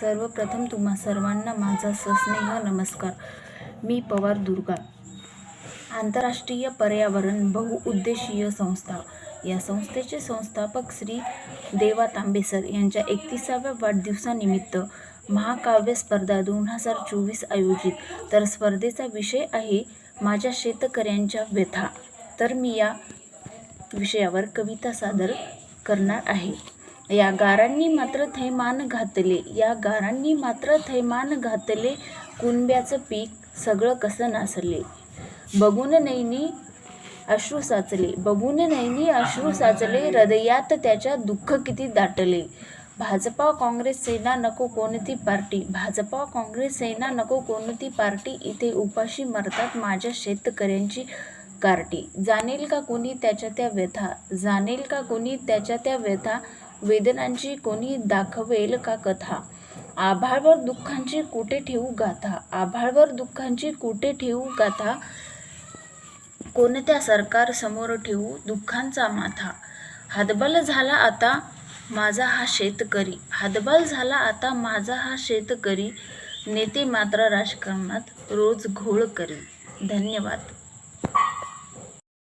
सर्वप्रथम तुम्हा सर्वांना माझा सस्नेह नमस्कार. मी पवार दुर्गा. आंतरराष्ट्रीय पर्यावरण बहुउद्देशीय संस्था. या संस्थेचे संस्थापक श्री देवा तांबेसर यांच्या एकतीसाव्या वाढदिवसानिमित्त महाकाव्य स्पर्धा दोन हजार चोवीस आयोजित. तर स्पर्धेचा विषय आहे माझ्या शेतकऱ्यांच्या व्यथा. तर मी या विषयावर कविता सादर करणार आहे. या गारांनी मात्र थैमान घातले. या गारांनी मात्र थैमान घातले. कुणब्याचं पीक सगळं कसं नासले? बघून नैनी अश्रू साचले. बघून नैनी अश्रू साचले. हृदयात त्याच्या दुःख किती दाटले. भाजपा काँग्रेस सेना नको कोणती पार्टी? भाजपा काँग्रेस सेना नको कोणती पार्टी? इथे उपाशी मरतात माझ्या शेतकऱ्यांची कार्टी. जाणेल का कोणी त्याच्या त्या व्यथा? जाणेल का कोणी त्याच्या त्या व्यथा? वेदनांची कोणी दाखवेल का कथा? आभाळवर दुःखांची कुठे ठेवू गाथा? आभाळवर दुःखांची कुठे ठेवू गाथा? कोणत्या सरकार समोर ठेवू दुःखांचा माथा? हातबल झाला आता माझा हा शेतकरी. हातबल झाला आता माझा हा शेतकरी. नेते मात्र राजकारणात रोज घोळ करी धन्यवाद.